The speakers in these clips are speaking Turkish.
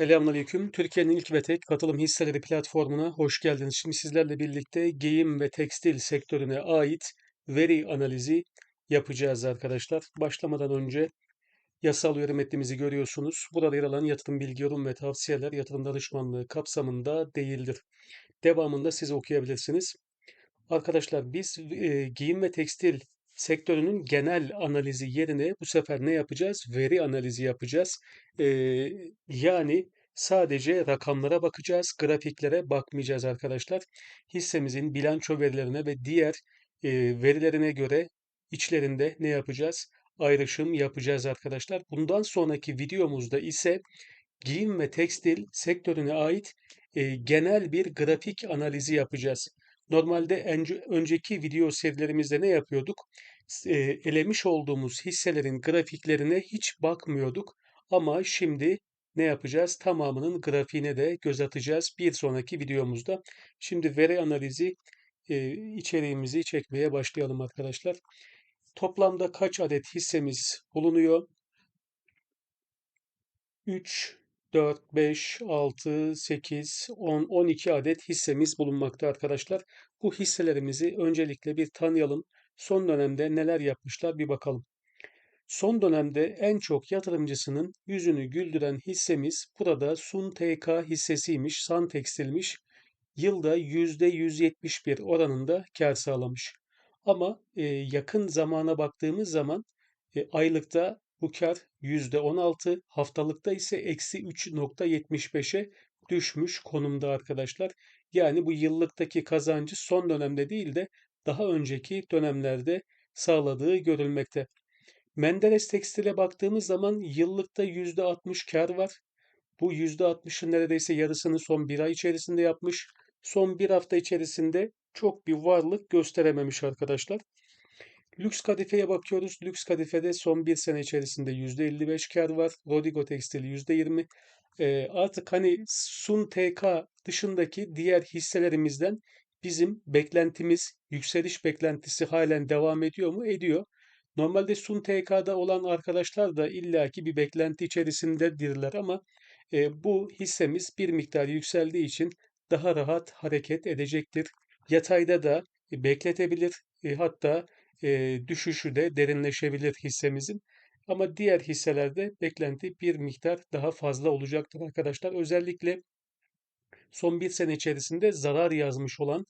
Selamünaleyküm. Türkiye'nin ilk ve tek katılım hisseleri platformuna hoş geldiniz. Şimdi sizlerle birlikte giyim ve tekstil sektörüne ait veri analizi yapacağız arkadaşlar. Başlamadan önce yasal uyarı metnimizi görüyorsunuz. Burada yer alan yatırım bilgi, yorum ve tavsiyeler yatırım danışmanlığı kapsamında değildir. Devamında siz okuyabilirsiniz. Arkadaşlar biz e, giyim ve tekstil sektörünün genel analizi yerine bu sefer ne yapacağız? Veri analizi yapacağız. E, yani sadece rakamlara bakacağız, grafiklere bakmayacağız arkadaşlar. Hissemizin bilanço verilerine ve diğer e, verilerine göre içlerinde ne yapacağız? Ayrışım yapacağız arkadaşlar. Bundan sonraki videomuzda ise giyim ve tekstil sektörüne ait e, genel bir grafik analizi yapacağız. Normalde önce, önceki video serilerimizde ne yapıyorduk? E, elemiş olduğumuz hisselerin grafiklerine hiç bakmıyorduk. Ama şimdi ne yapacağız? Tamamının grafiğine de göz atacağız bir sonraki videomuzda. Şimdi veri analizi e, içeriğimizi çekmeye başlayalım arkadaşlar. Toplamda kaç adet hissemiz bulunuyor? 3, 4, 5, 6, 8, 10, 12 adet hissemiz bulunmakta arkadaşlar. Bu hisselerimizi öncelikle bir tanıyalım. Son dönemde neler yapmışlar bir bakalım. Son dönemde en çok yatırımcısının yüzünü güldüren hissemiz burada Sun TK hissesiymiş, Sun Tekstil'miş. Yılda %171 oranında kar sağlamış. Ama e, yakın zamana baktığımız zaman e, aylıkta bu kar %16, haftalıkta ise eksi 3.75'e düşmüş konumda arkadaşlar. Yani bu yıllıktaki kazancı son dönemde değil de daha önceki dönemlerde sağladığı görülmekte. Menderes Tekstil'e baktığımız zaman yıllıkta %60 kar var. Bu %60'ın neredeyse yarısını son bir ay içerisinde yapmış. Son bir hafta içerisinde çok bir varlık gösterememiş arkadaşlar. Lüks kadifeye bakıyoruz. Lüks kadifede son bir sene içerisinde %55 kar var. Rodigo Tekstil %20. E, artık hani Sun TK dışındaki diğer hisselerimizden bizim beklentimiz, yükseliş beklentisi halen devam ediyor mu? Ediyor. Normalde Sun TK'da olan arkadaşlar da illaki bir beklenti içerisindedirler ama e, bu hissemiz bir miktar yükseldiği için daha rahat hareket edecektir. Yatayda da e, bekletebilir. E, hatta e, düşüşü de derinleşebilir hissemizin. Ama diğer hisselerde beklenti bir miktar daha fazla olacaktır arkadaşlar. Özellikle son bir sene içerisinde zarar yazmış olan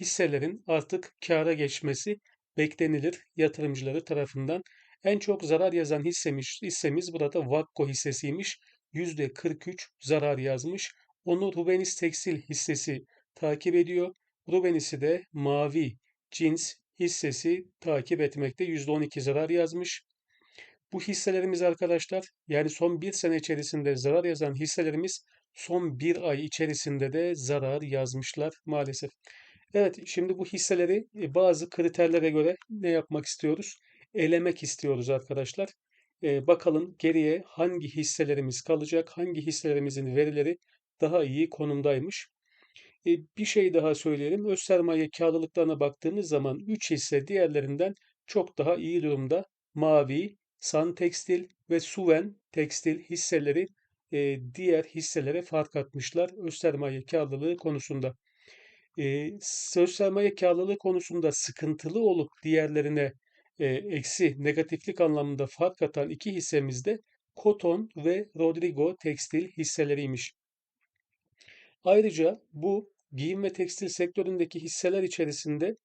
hisselerin artık kâra geçmesi beklenilir yatırımcıları tarafından. En çok zarar yazan hissemiz, hissemiz burada Vakko hissesiymiş. %43 zarar yazmış. Onu Rubenis Tekstil hissesi takip ediyor. Rubenis'i de mavi cins hissesi takip etmekte. %12 zarar yazmış. Bu hisselerimiz arkadaşlar yani son bir sene içerisinde zarar yazan hisselerimiz son bir ay içerisinde de zarar yazmışlar maalesef. Evet şimdi bu hisseleri e, bazı kriterlere göre ne yapmak istiyoruz? Elemek istiyoruz arkadaşlar. Ee, bakalım geriye hangi hisselerimiz kalacak, hangi hisselerimizin verileri daha iyi konumdaymış. E, bir şey daha söyleyelim. Öz sermaye kârlılıklarına baktığımız zaman 3 hisse diğerlerinden çok daha iyi durumda. Mavi, San Tekstil ve Suven Tekstil hisseleri e, diğer hisselere fark atmışlar öz sermaye kârlılığı konusunda. E, öz sermaye kârlılığı konusunda sıkıntılı olup diğerlerine e, eksi negatiflik anlamında fark atan iki hissemiz de Koton ve Rodrigo Tekstil hisseleriymiş. Ayrıca bu giyim ve tekstil sektöründeki hisseler içerisinde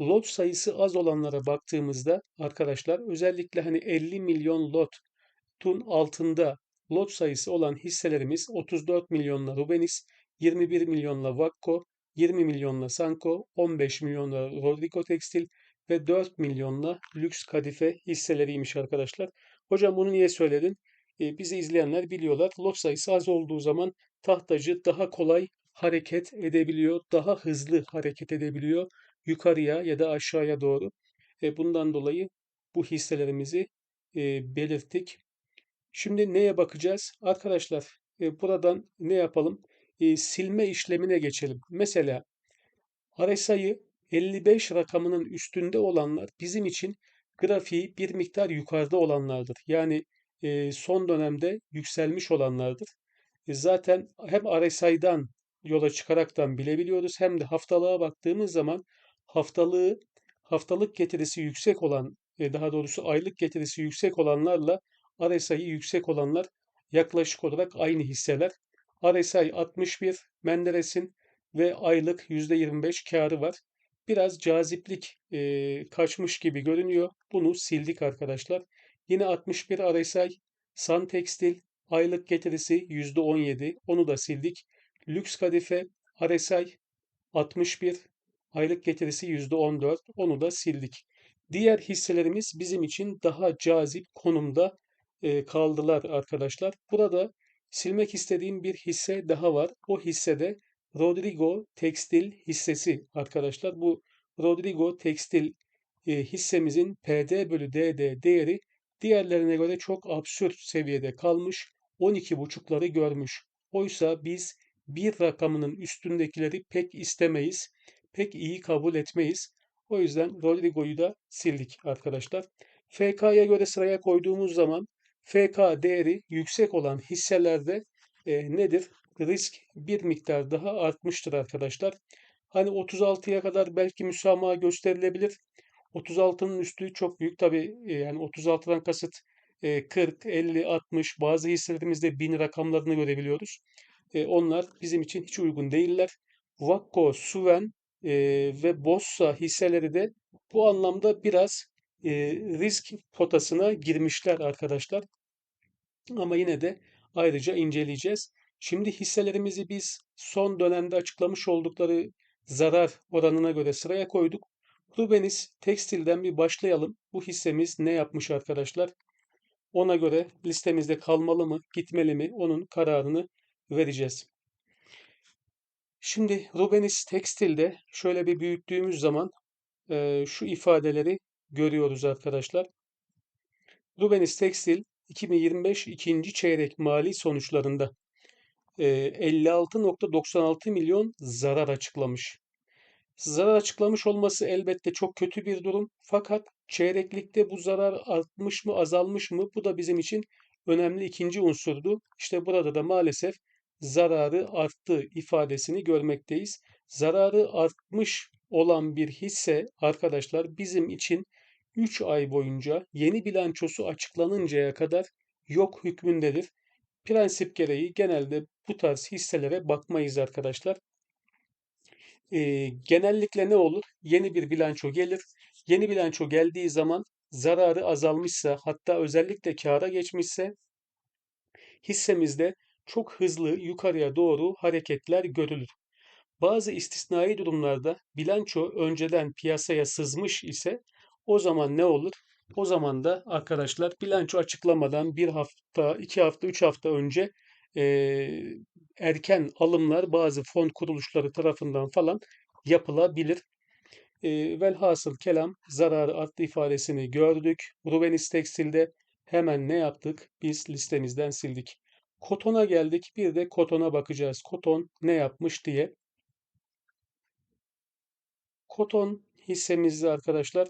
lot sayısı az olanlara baktığımızda arkadaşlar özellikle hani 50 milyon lotun altında lot sayısı olan hisselerimiz 34 milyonla Rubenis, 21 milyonla Vakko, 20 milyonla Sanko, 15 milyonla Rodrigo Tekstil ve 4 milyonla Lüks Kadife hisseleriymiş arkadaşlar. Hocam bunu niye söyledin? Ee, bizi izleyenler biliyorlar. Lot sayısı az olduğu zaman tahtacı daha kolay hareket edebiliyor, daha hızlı hareket edebiliyor yukarıya ya da aşağıya doğru. E, bundan dolayı bu hisselerimizi e, belirttik. Şimdi neye bakacağız? Arkadaşlar e, buradan ne yapalım? E, silme işlemine geçelim. Mesela RSI'yi 55 rakamının üstünde olanlar bizim için grafiği bir miktar yukarıda olanlardır. Yani e, son dönemde yükselmiş olanlardır. E, Zaten hem RSI'dan yola çıkaraktan bilebiliyoruz hem de haftalığa baktığımız zaman haftalığı haftalık getirisi yüksek olan e, daha doğrusu aylık getirisi yüksek olanlarla RSI'yi yüksek olanlar yaklaşık olarak aynı hisseler. RSI 61 Menderes'in ve aylık %25 karı var. Biraz caziplik e, kaçmış gibi görünüyor. Bunu sildik arkadaşlar. Yine 61 RSI Sun Tekstil aylık getirisi %17. Onu da sildik. Lüks Kadife RSI 61 aylık getirisi %14. Onu da sildik. Diğer hisselerimiz bizim için daha cazip konumda e, kaldılar arkadaşlar. Burada silmek istediğim bir hisse daha var. O hissede Rodrigo Tekstil hissesi arkadaşlar. Bu Rodrigo Tekstil e, hissemizin PD bölü DD değeri diğerlerine göre çok absürt seviyede kalmış. 12,5'ları görmüş. Oysa biz bir rakamının üstündekileri pek istemeyiz. Pek iyi kabul etmeyiz. O yüzden Rodrigo'yu da sildik arkadaşlar. FK'ya göre sıraya koyduğumuz zaman FK değeri yüksek olan hisselerde e, nedir? Risk bir miktar daha artmıştır arkadaşlar. Hani 36'ya kadar belki müsamaha gösterilebilir. 36'nın üstü çok büyük. Tabii e, yani 36'dan kasıt e, 40, 50, 60 bazı hisselerimizde 1000 rakamlarını görebiliyoruz. E, onlar bizim için hiç uygun değiller. Vakko, Suven e, ve Bossa hisseleri de bu anlamda biraz e, risk potasına girmişler arkadaşlar. Ama yine de ayrıca inceleyeceğiz. Şimdi hisselerimizi biz son dönemde açıklamış oldukları zarar oranına göre sıraya koyduk. Rubenis Tekstil'den bir başlayalım. Bu hissemiz ne yapmış arkadaşlar? Ona göre listemizde kalmalı mı, gitmeli mi? Onun kararını vereceğiz. Şimdi Rubenis Tekstil'de şöyle bir büyüttüğümüz zaman e, şu ifadeleri görüyoruz arkadaşlar. Rubenis Tekstil 2025 ikinci çeyrek mali sonuçlarında e, 56.96 milyon zarar açıklamış. Zarar açıklamış olması elbette çok kötü bir durum. Fakat çeyreklikte bu zarar artmış mı, azalmış mı? Bu da bizim için önemli ikinci unsurdu. İşte burada da maalesef zararı arttı ifadesini görmekteyiz. Zararı artmış olan bir hisse arkadaşlar bizim için 3 ay boyunca yeni bilançosu açıklanıncaya kadar yok hükmündedir. Prensip gereği genelde bu tarz hisselere bakmayız arkadaşlar. Ee, genellikle ne olur? Yeni bir bilanço gelir. Yeni bilanço geldiği zaman zararı azalmışsa hatta özellikle kâra geçmişse hissemizde çok hızlı yukarıya doğru hareketler görülür. Bazı istisnai durumlarda bilanço önceden piyasaya sızmış ise o zaman ne olur? O zaman da arkadaşlar bilanço açıklamadan bir hafta, iki hafta, üç hafta önce e, erken alımlar bazı fon kuruluşları tarafından falan yapılabilir. E, velhasıl kelam zararı arttı ifadesini gördük. Rubenis Tekstil'de hemen ne yaptık? Biz listemizden sildik. Koton'a geldik. Bir de Koton'a bakacağız. Koton ne yapmış diye. Koton hissemizde arkadaşlar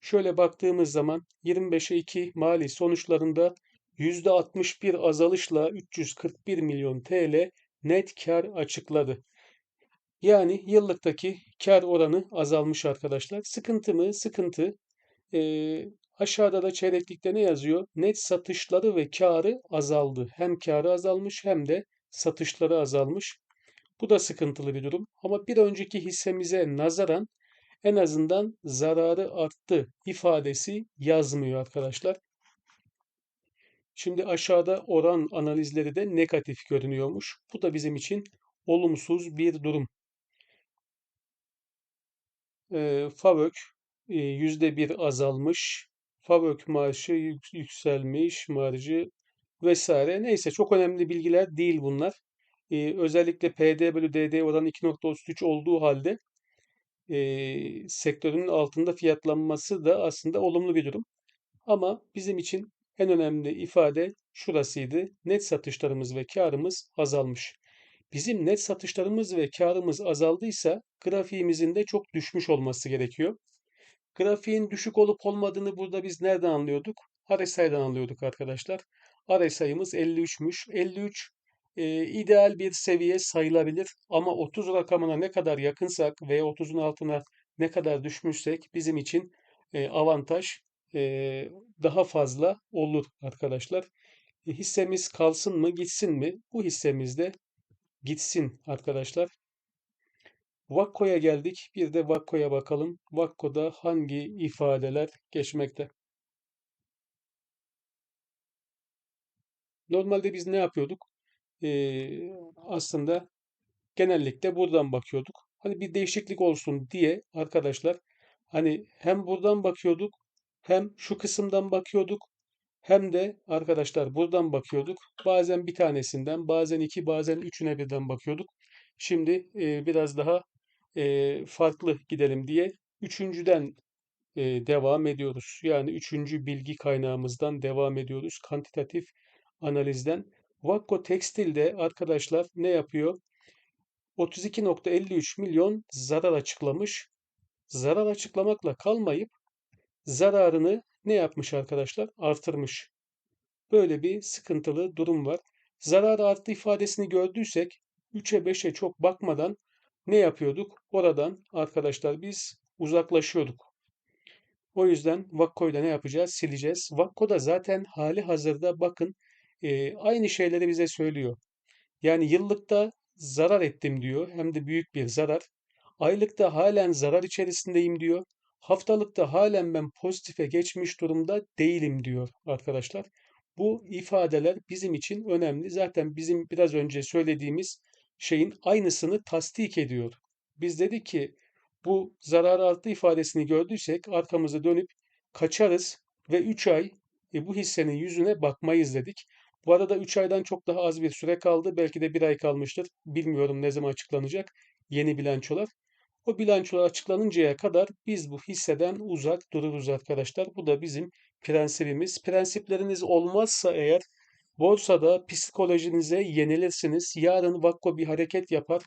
şöyle baktığımız zaman 25'e 2 mali sonuçlarında %61 azalışla 341 milyon TL net kar açıkladı. Yani yıllıktaki kar oranı azalmış arkadaşlar. Sıkıntı mı? Sıkıntı. Ee, aşağıda da çeyreklikte ne yazıyor? Net satışları ve karı azaldı. Hem karı azalmış hem de satışları azalmış. Bu da sıkıntılı bir durum. Ama bir önceki hissemize nazaran en azından zararı arttı ifadesi yazmıyor arkadaşlar. Şimdi aşağıda oran analizleri de negatif görünüyormuş. Bu da bizim için olumsuz bir durum. E, FAVÖK e, %1 azalmış. FAVÖK marşı yük- yükselmiş, marjı vesaire. Neyse çok önemli bilgiler değil bunlar. E, özellikle PD bölü DD oranı 2.33 olduğu halde e, sektörün altında fiyatlanması da aslında olumlu bir durum. Ama bizim için en önemli ifade şurasıydı. Net satışlarımız ve karımız azalmış. Bizim net satışlarımız ve karımız azaldıysa grafiğimizin de çok düşmüş olması gerekiyor. Grafiğin düşük olup olmadığını burada biz nereden anlıyorduk? RSI'den anlıyorduk arkadaşlar. RSI'miz 53'müş. 53 e, ideal bir seviye sayılabilir ama 30 rakamına ne kadar yakınsak ve 30'un altına ne kadar düşmüşsek bizim için e, avantaj e, daha fazla olur arkadaşlar. E, hissemiz kalsın mı gitsin mi? Bu hissemiz de gitsin arkadaşlar. Vakko'ya geldik. Bir de Vakko'ya bakalım. Vakko'da hangi ifadeler geçmekte? Normalde biz ne yapıyorduk? Ee, aslında genellikle buradan bakıyorduk. Hani bir değişiklik olsun diye arkadaşlar hani hem buradan bakıyorduk hem şu kısımdan bakıyorduk hem de arkadaşlar buradan bakıyorduk. Bazen bir tanesinden, bazen iki, bazen üçüne birden bakıyorduk. Şimdi e, biraz daha e, farklı gidelim diye üçüncüden e, devam ediyoruz. Yani üçüncü bilgi kaynağımızdan devam ediyoruz. Kantitatif analizden. Vakko Tekstil'de arkadaşlar ne yapıyor? 32.53 milyon zarar açıklamış. Zarar açıklamakla kalmayıp zararını ne yapmış arkadaşlar? Artırmış. Böyle bir sıkıntılı durum var. Zarar arttı ifadesini gördüysek 3'e 5'e çok bakmadan ne yapıyorduk? Oradan arkadaşlar biz uzaklaşıyorduk. O yüzden Vakko'yu da ne yapacağız? Sileceğiz. Vakko da zaten hali hazırda bakın e, aynı şeyleri bize söylüyor. Yani yıllıkta zarar ettim diyor. Hem de büyük bir zarar. Aylıkta halen zarar içerisindeyim diyor. Haftalıkta halen ben pozitife geçmiş durumda değilim diyor arkadaşlar. Bu ifadeler bizim için önemli. Zaten bizim biraz önce söylediğimiz şeyin aynısını tasdik ediyor. Biz dedik ki bu zarar arttı ifadesini gördüysek arkamızı dönüp kaçarız ve 3 ay e, bu hissenin yüzüne bakmayız dedik. Bu arada 3 aydan çok daha az bir süre kaldı. Belki de 1 ay kalmıştır. Bilmiyorum ne zaman açıklanacak yeni bilançolar. O bilançolar açıklanıncaya kadar biz bu hisseden uzak dururuz arkadaşlar. Bu da bizim prensibimiz. Prensipleriniz olmazsa eğer borsada psikolojinize yenilirsiniz. Yarın Vakko bir hareket yapar.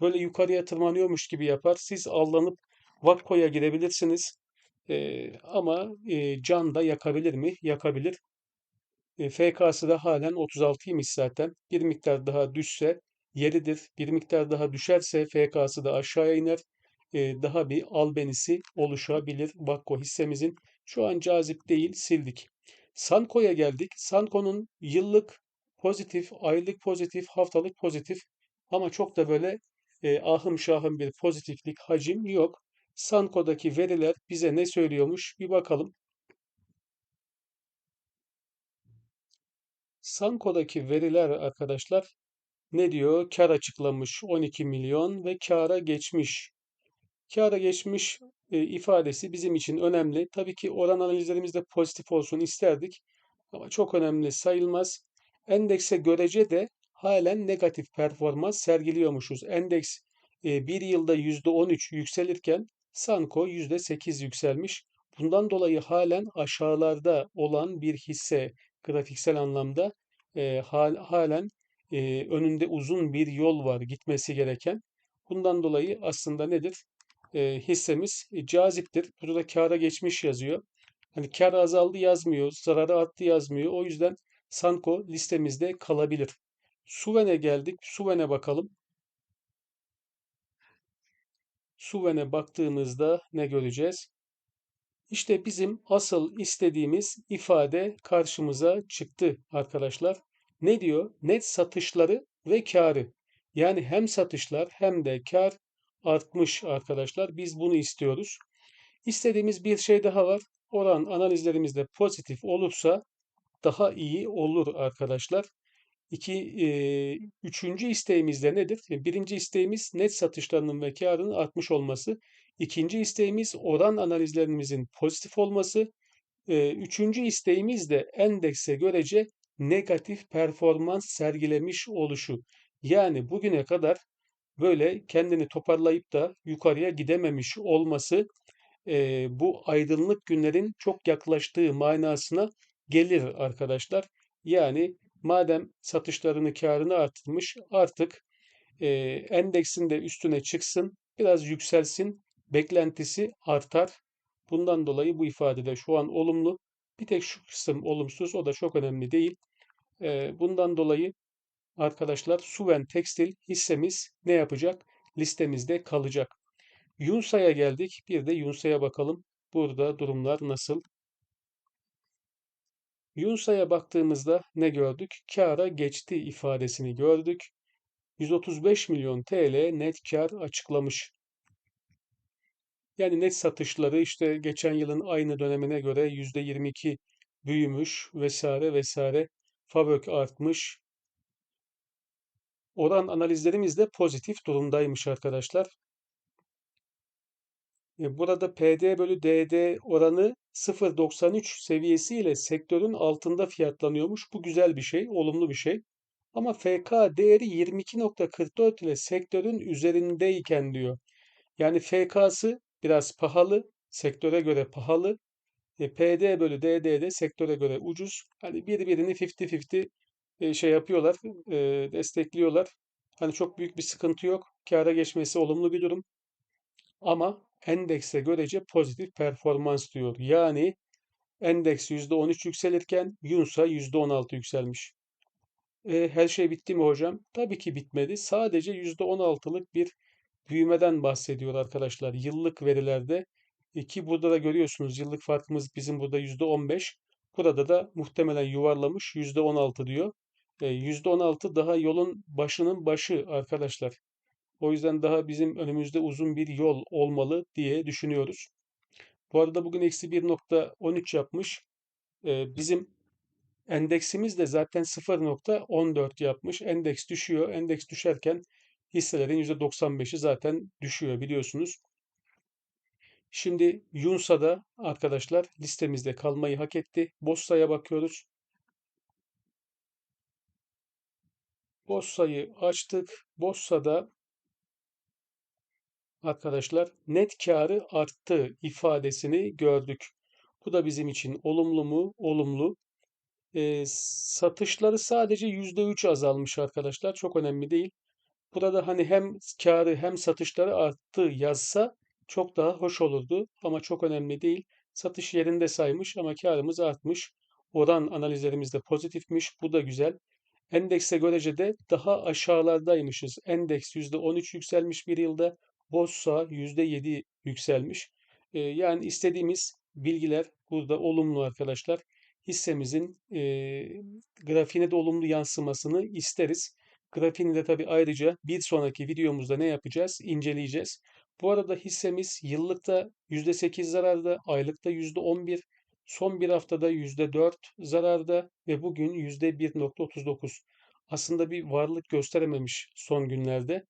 Böyle yukarıya tırmanıyormuş gibi yapar. Siz aldanıp Vakko'ya girebilirsiniz. Ee, ama e, can da yakabilir mi? Yakabilir. E, FK'sı da halen 36'ymış zaten. Bir miktar daha düşse yeridir. Bir miktar daha düşerse FK'sı da aşağıya iner. E, daha bir albenisi oluşabilir Vakko hissemizin. Şu an cazip değil sildik. Sanko'ya geldik. Sanko'nun yıllık pozitif, aylık pozitif, haftalık pozitif ama çok da böyle e, ahım şahım bir pozitiflik hacim yok. Sanko'daki veriler bize ne söylüyormuş bir bakalım. Sanko'daki veriler arkadaşlar ne diyor? Kar açıklamış 12 milyon ve kara geçmiş. Kara geçmiş ifadesi bizim için önemli. Tabii ki oran analizlerimiz de pozitif olsun isterdik ama çok önemli sayılmaz. Endekse görece de halen negatif performans sergiliyormuşuz. Endeks e, bir yılda %13 yükselirken Sanko %8 yükselmiş. Bundan dolayı halen aşağılarda olan bir hisse grafiksel anlamda e, hal, halen e, önünde uzun bir yol var gitmesi gereken. Bundan dolayı aslında nedir? E, hissemiz e, caziptir. Burada kâra geçmiş yazıyor. Hani kar azaldı yazmıyor, zararı arttı yazmıyor. O yüzden Sanko listemizde kalabilir. Suven'e geldik. Suven'e bakalım. Suven'e baktığımızda ne göreceğiz? İşte bizim asıl istediğimiz ifade karşımıza çıktı arkadaşlar. Ne diyor? Net satışları ve karı. Yani hem satışlar hem de kar artmış arkadaşlar. Biz bunu istiyoruz. İstediğimiz bir şey daha var. Oran analizlerimizde pozitif olursa daha iyi olur arkadaşlar. İki, e, üçüncü isteğimiz de nedir? Birinci isteğimiz net satışlarının ve karının artmış olması. İkinci isteğimiz oran analizlerimizin pozitif olması. E, üçüncü isteğimiz de endekse görece negatif performans sergilemiş oluşu. Yani bugüne kadar böyle kendini toparlayıp da yukarıya gidememiş olması e, bu aydınlık günlerin çok yaklaştığı manasına gelir arkadaşlar. Yani madem satışlarını, karını arttırmış artık e, endeksin de üstüne çıksın, biraz yükselsin, beklentisi artar. Bundan dolayı bu ifadede şu an olumlu. Bir tek şu kısım olumsuz, o da çok önemli değil. Ee, bundan dolayı arkadaşlar Suven Tekstil hissemiz ne yapacak? Listemizde kalacak. Yunsa'ya geldik. Bir de Yunsa'ya bakalım. Burada durumlar nasıl? Yunsa'ya baktığımızda ne gördük? Kâra geçti ifadesini gördük. 135 milyon TL net kar açıklamış. Yani net satışları işte geçen yılın aynı dönemine göre %22 büyümüş vesaire vesaire. Fabrik artmış. Oran analizlerimiz de pozitif durumdaymış arkadaşlar. E, Burada PD bölü DD oranı 0.93 seviyesiyle sektörün altında fiyatlanıyormuş. Bu güzel bir şey, olumlu bir şey. Ama FK değeri 22.44 ile sektörün üzerindeyken diyor. Yani FK'sı biraz pahalı, sektöre göre pahalı. E, PD bölü DD de sektöre göre ucuz. Hani birbirini 50-50 e, şey yapıyorlar, e, destekliyorlar. Hani çok büyük bir sıkıntı yok. Kâra geçmesi olumlu bir durum. Ama endekse görece pozitif performans diyor. Yani endeks %13 yükselirken Yunsa %16 yükselmiş. E, her şey bitti mi hocam? Tabii ki bitmedi. Sadece %16'lık bir büyümeden bahsediyor arkadaşlar. Yıllık verilerde E, ki burada da görüyorsunuz yıllık farkımız bizim burada %15. Burada da muhtemelen yuvarlamış %16 diyor. E, %16 daha yolun başının başı arkadaşlar. O yüzden daha bizim önümüzde uzun bir yol olmalı diye düşünüyoruz. Bu arada bugün eksi 1.13 yapmış. Bizim endeksimiz de zaten 0.14 yapmış. Endeks düşüyor. Endeks düşerken hisselerin %95'i zaten düşüyor biliyorsunuz. Şimdi Yunsa'da arkadaşlar listemizde kalmayı hak etti. Bossa'ya bakıyoruz. Bossa'yı açtık. Bossa'da arkadaşlar net karı arttı ifadesini gördük. Bu da bizim için olumlu mu? Olumlu. E, satışları sadece %3 azalmış arkadaşlar. Çok önemli değil. Burada hani hem karı hem satışları arttı yazsa çok daha hoş olurdu. Ama çok önemli değil. Satış yerinde saymış ama karımız artmış. Oran analizlerimiz de pozitifmiş. Bu da güzel. Endekse görece de daha aşağılardaymışız. Endeks %13 yükselmiş bir yılda. Borsa %7 yükselmiş. Ee, yani istediğimiz bilgiler burada olumlu arkadaşlar. Hissemizin e, grafiğine de olumlu yansımasını isteriz. Grafiğini de tabii ayrıca bir sonraki videomuzda ne yapacağız? İnceleyeceğiz. Bu arada hissemiz yıllıkta %8 zararda, aylıkta %11, son bir haftada %4 zararda ve bugün %1.39. Aslında bir varlık gösterememiş son günlerde.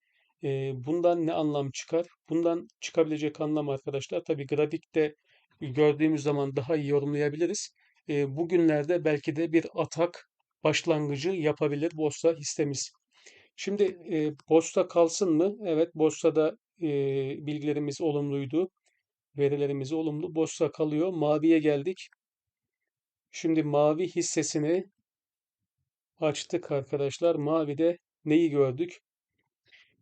Bundan ne anlam çıkar? Bundan çıkabilecek anlam arkadaşlar tabii grafikte gördüğümüz zaman daha iyi yorumlayabiliriz. Bugünlerde belki de bir atak başlangıcı yapabilir borsa hissemiz. Şimdi eee borsa kalsın mı? Evet borsada eee, bilgilerimiz olumluydu. Verilerimiz olumlu. Borsa kalıyor. Maviye geldik. Şimdi mavi hissesini açtık arkadaşlar. Mavide neyi gördük?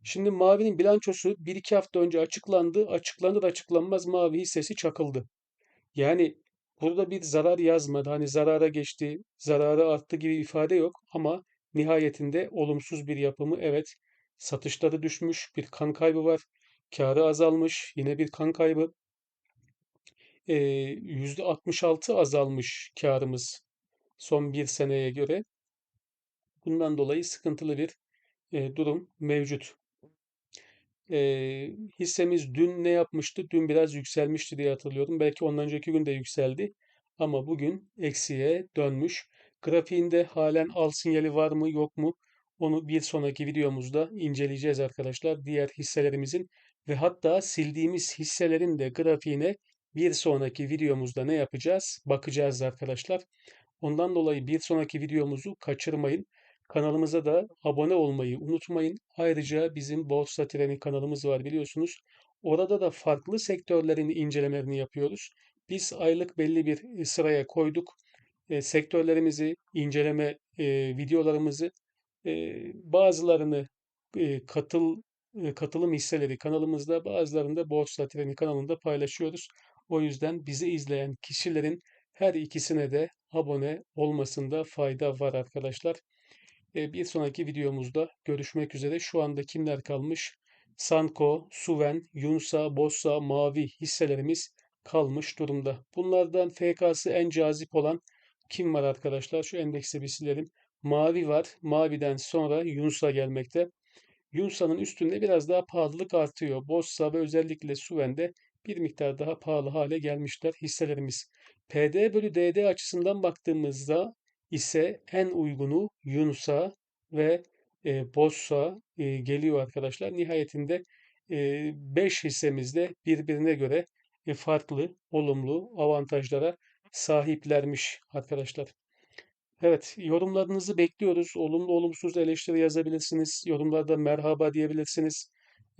Şimdi Mavi'nin bilançosu bir iki hafta önce açıklandı. Açıklanır açıklanmaz Mavi hissesi çakıldı. Yani burada bir zarar yazmadı. Hani zarara geçti, zararı arttı gibi ifade yok ama nihayetinde olumsuz bir yapımı evet satışları düşmüş, bir kan kaybı var. Karı azalmış, yine bir kan kaybı. Ee, %66 azalmış karımız son bir seneye göre. Bundan dolayı sıkıntılı bir durum mevcut. Hissemiz dün ne yapmıştı? Dün biraz yükselmişti diye hatırlıyorum. Belki ondan önceki gün de yükseldi. Ama bugün eksiye dönmüş. Grafiğinde halen al sinyali var mı yok mu? Onu bir sonraki videomuzda inceleyeceğiz arkadaşlar. Diğer hisselerimizin ve hatta sildiğimiz hisselerin de grafiğine bir sonraki videomuzda ne yapacağız? Bakacağız arkadaşlar. Ondan dolayı bir sonraki videomuzu kaçırmayın. Kanalımıza da abone olmayı unutmayın. Ayrıca bizim Borsa Treni kanalımız var biliyorsunuz. Orada da farklı sektörlerin incelemelerini yapıyoruz. Biz aylık belli bir e, sıraya koyduk. E, sektörlerimizi, inceleme e, videolarımızı, e, bazılarını e, katıl e, katılım hisseleri kanalımızda, bazılarını da Borsa Treni kanalında paylaşıyoruz. O yüzden bizi izleyen kişilerin her ikisine de abone olmasında fayda var arkadaşlar. E, bir sonraki videomuzda görüşmek üzere. Şu anda kimler kalmış? Sanko, Suven, Yunsa, Bossa, Mavi hisselerimiz kalmış durumda. Bunlardan FK'sı en cazip olan kim var arkadaşlar? Şu endekse bir silelim. Mavi var. Maviden sonra Yunsa gelmekte. Yunsa'nın üstünde biraz daha pahalılık artıyor. Bossa ve özellikle Suven'de bir miktar daha pahalı hale gelmişler hisselerimiz. PD bölü DD açısından baktığımızda ise en uygunu Yunsa ve e, Bossa e, geliyor arkadaşlar. Nihayetinde 5 hissemiz de birbirine göre e, farklı, olumlu avantajlara sahiplermiş arkadaşlar. Evet, yorumlarınızı bekliyoruz. Olumlu olumsuz eleştiri yazabilirsiniz. Yorumlarda merhaba diyebilirsiniz.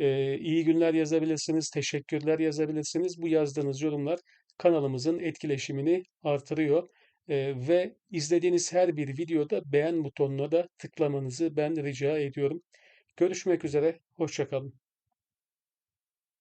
Ee, iyi günler yazabilirsiniz. Teşekkürler yazabilirsiniz. Bu yazdığınız yorumlar kanalımızın etkileşimini artırıyor. Ve izlediğiniz her bir videoda beğen butonuna da tıklamanızı ben rica ediyorum. Görüşmek üzere. Hoşçakalın.